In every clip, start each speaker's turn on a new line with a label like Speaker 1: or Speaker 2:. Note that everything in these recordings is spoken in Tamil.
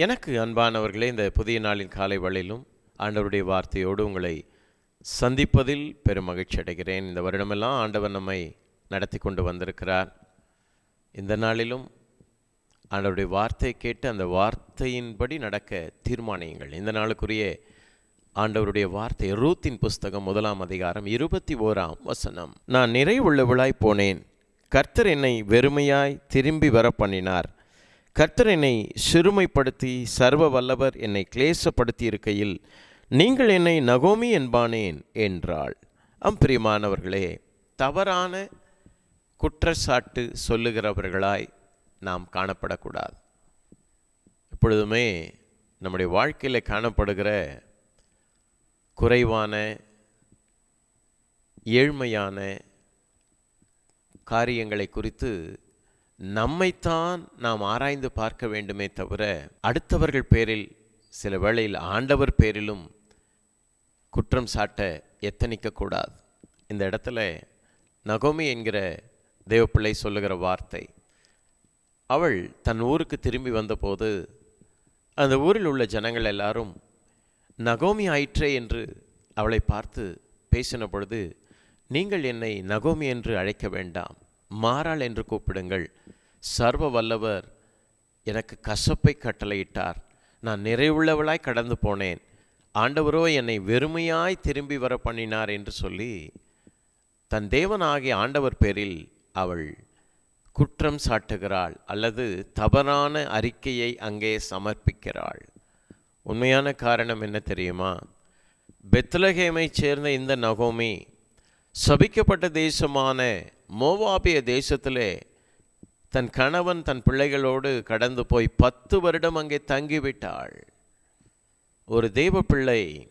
Speaker 1: எனக்கு அன்பானவர்களே இந்த புதிய நாளின் காலை வழியிலும் ஆண்டவருடைய வார்த்தையோடு உங்களை சந்திப்பதில் பெரும் மகிழ்ச்சி அடைகிறேன். இந்த வருடமெல்லாம் ஆண்டவர் நம்மை நடத்தி கொண்டு வந்திருக்கிறார். இந்த நாளிலும் ஆண்டவருடைய வார்த்தை கேட்டு அந்த வார்த்தையின்படி நடக்க தீர்மானியுங்கள். இந்த நாளுக்குரிய ஆண்டவருடைய வார்த்தை ரூத்தின் புஸ்தகம் முதலாம் அதிகாரம் இருபத்தி ஓராம் வசனம். நான் நிறைவுள்ளவளாய் போனேன். கர்த்தர் என்னை வெறுமையாய் திரும்பி வர பண்ணினார் கர்த்தர் என்னை சிறுமைப்படுத்தி சர்வ வல்லவர் என்னை கிளேசப்படுத்தி இருக்கையில் நீங்கள் என்னை நகோமி என்பானேன் என்றாள். அம்பிரியமானவர்களே தவறான குற்றச்சாட்டு சொல்லுகிறவர்களாய் நாம் காணப்படக்கூடாது. எப்பொழுதுமே நம்முடைய வாழ்க்கையில் காணப்படுகிற குறைவான ஏழ்மையான காரியங்களை குறித்து நம்மைத்தான் நாம் ஆராய்ந்து பார்க்க வேண்டுமே தவிர அடுத்தவர்கள் பேரில் சில வேளையில் ஆண்டவர் பேரிலும் குற்றம் சாட்ட எத்தனிக்கக்கூடாது இந்த இடத்துல நகோமி என்கிற தேவப்பிள்ளை சொல்லுகிற வார்த்தை அவள் தன் ஊருக்கு திரும்பி வந்தபோது அந்த ஊரில் உள்ள ஜனங்கள் எல்லாரும் நகோமி ஆயிற்றே என்று அவளை பார்த்து பேசின பொழுது நீங்கள் என்னை நகோமி என்று அழைக்க வேண்டாம் மாறாள் என்று கூப்பிடுங்கள் சர்வ வல்லவர் எனக்கு கசப்பை கட்டளையிட்டார். நான் நிறைவுள்ளவளாய் கடந்து போனேன். ஆண்டவரோ என்னை வெறுமையாய் திரும்பி வர பண்ணினார் என்று சொல்லி தன் தேவனாகிய ஆண்டவர் பேரில் அவள் குற்றம் சாட்டுகிறாள் அல்லது தவறான அறிக்கையை அங்கே சமர்ப்பிக்கிறாள். உண்மையான காரணம் என்ன தெரியுமா? பெத்லகேமை சேர்ந்த இந்த நகோமி சபிக்கப்பட்ட தேசமான மோவாபிய தேசத்திலே தன் கணவன் தன் பிள்ளைகளோடு கடந்து போய் பத்து வருடம் அங்கே தங்கிவிட்டாள். ஒரு தெய்வ பிள்ளை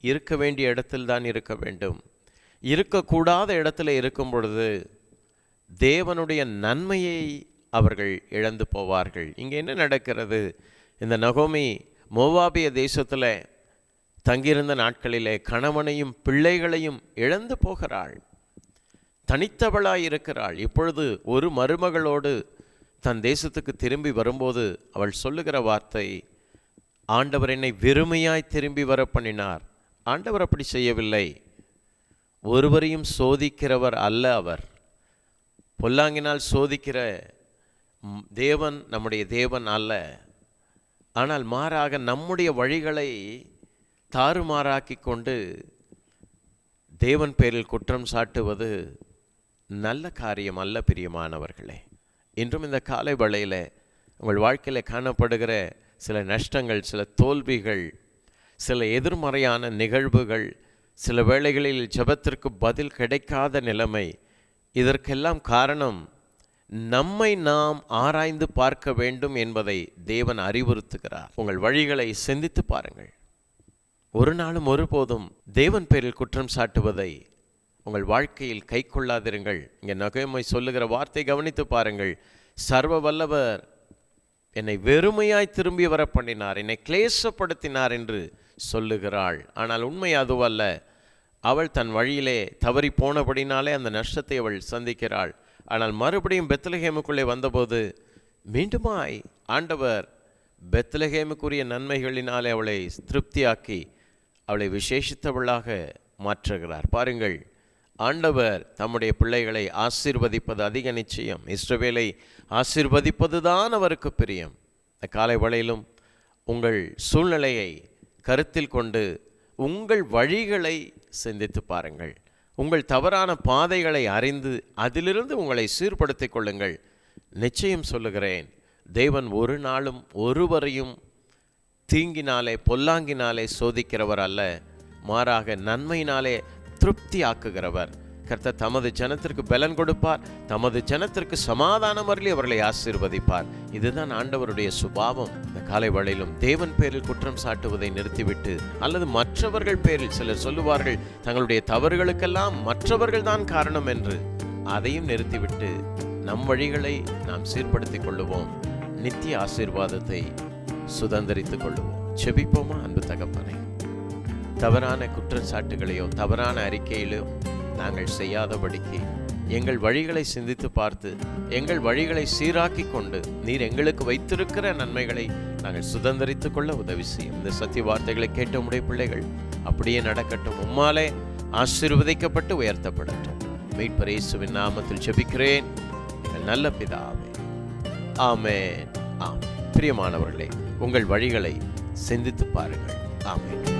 Speaker 1: இருக்க வேண்டிய இடத்தில்தான் இருக்க வேண்டும். இருக்கக்கூடாத இடத்துல இருக்கும் பொழுது தேவனுடைய நன்மையை அவர்கள் இழந்து போவார்கள். இங்கே என்ன நடக்கிறது? இந்த நகோமி மோவாபிய தேசத்தில் தங்கியிருந்த நாட்களிலே கணவனையும் பிள்ளைகளையும் இழந்து போகிறாள். தனித்தவளாய் இருக்கிறாள் இப்பொழுது ஒரு மருமகளோடு தன் தேசத்துக்கு திரும்பி வரும்போது அவள் சொல்லுகிற வார்த்தை ஆண்டவர் என்னை வெறுமையாய் திரும்பி வர பண்ணினார். ஆண்டவர் அப்படி செய்யவில்லை. ஒருவரையும் சோதிக்கிறவர் அல்ல அவர். பொல்லாங்கினால் சோதிக்கிற தேவன் நம்முடைய தேவன் அல்ல. ஆனால் மாறாக நம்முடைய வழிகளை தாறுமாறாக்கி கொண்டு தேவன் பேரில் குற்றம் சாட்டுவது நல்ல காரியம் அல்ல பிரியமானவர்களே. இன்றும் இந்த காலை வேளையில் உங்கள் வாழ்க்கையில் காணப்படுகிற சில நஷ்டங்கள் சில தோல்விகள் சில எதிர்மறையான நிகழ்வுகள் சில வேளைகளில் ஜெபத்திற்கு பதில் கிடைக்காத நிலைமை இதற்கெல்லாம் காரணம் நம்மை நாம் ஆராய்ந்து பார்க்க வேண்டும் என்பதை தேவன் அறிவுறுத்துகிறார். உங்கள் வழிகளை சிந்தித்து பாருங்கள். ஒரு நாளும் ஒருபோதும் தேவன் பேரில் குற்றம் சாட்டுவதை உங்கள் வாழ்க்கையில் கை கொள்ளாதிருங்கள். இங்கே நகைமை சொல்லுகிற வார்த்தை கவனித்து பாருங்கள். சர்வ வல்லவர் என்னை வெறுமையாய் திரும்பி வர பண்ணினார் என்னை கிளேசப்படுத்தினார் என்று சொல்லுகிறாள். ஆனால் உண்மை அதுவல்ல. அவள் தன் வழியிலே தவறி போனபடினாலே அந்த நஷ்டத்தை அவள் சந்திக்கிறாள். ஆனால் மறுபடியும் பெத்லஹேமுக்குள்ளே வந்தபோது மீண்டுமாய் ஆண்டவர் பெத்லஹேமுக்குரிய நன்மைகளினாலே அவளை திருப்தியாக்கி அவளை விசேஷித்தவளாக மாற்றுகிறார். பாருங்கள் ஆண்டவர் தம்முடைய பிள்ளைகளை ஆசீர்வதிப்பது அதிக நிச்சயம். இஸ்ரவேலை ஆசீர்வதிப்பது தான் அவருக்கு பிரியம். இந்த காலை வளையிலும் உங்கள் சூழ்நிலையை கருத்தில் கொண்டு உங்கள் வழிகளை சிந்தித்து பாருங்கள். உங்கள் தவறான பாதைகளை அறிந்து அதிலிருந்து உங்களை சீர்படுத்திக் கொள்ளுங்கள். நிச்சயம் சொல்லுகிறேன் தேவன் ஒரு நாளும் ஒருவரையும் தீங்கினாலே பொல்லாங்கினாலே சோதிக்கிறவர் அல்ல. மாறாக நன்மையினாலே திருப்தி ஆக்குகிறவர் கர்த்தர் தமது ஜனத்திற்கு பலன் கொடுப்பார். தமது ஜனத்திற்கு சமாதானம் அருளி அவர்களை ஆசீர்வதிப்பார். இதுதான் ஆண்டவருடைய சுபாவம். இந்த காலை வழியிலும் தேவன் பேரில் குற்றம் சாட்டுவதை நிறுத்திவிட்டு அல்லது மற்றவர்கள் பேரில் சிலர் சொல்லுவார்கள் தங்களுடைய தவறுகளுக்கெல்லாம் மற்றவர்கள் தான் காரணம் என்று. அதையும் நிறுத்திவிட்டு நம் வழிகளை நாம் சீர்படுத்திக் கொள்ளுவோம். நித்திய ஆசீர்வாதத்தை சுதந்திரித்துக் கொள்ளுவோம். செபிப்போமா அன்பு தகப்பனை? தவறான குற்றச்சாட்டுகளையோ தவறான அறிக்கையிலோ நாங்கள் செய்யாதபடிக்கு எங்கள் வழிகளை சிந்தித்து பார்த்து எங்கள் வழிகளை சீராக்கி கொண்டு நீர் எங்களுக்கு வைத்திருக்கிற நன்மைகளை நாங்கள் சுதந்திரித்துக் கொள்ள உதவி செய்யும். இந்த சத்திய வார்த்தைகளை கேட்ட உடைய பிள்ளைகள் அப்படியே நடக்கட்டும். உம்மாலே ஆசீர்வதிக்கப்பட்டு உயர்த்தப்படட்டும். மீட்பர் இயேசுவின் நாமத்தில் ஜெபிக்கிறேன். எங்கள் நல்ல பிதாவே. ஆமே ஆம். பிரியமானவர்களே உங்கள் வழிகளை சிந்தித்து பாருங்கள். ஆமென்.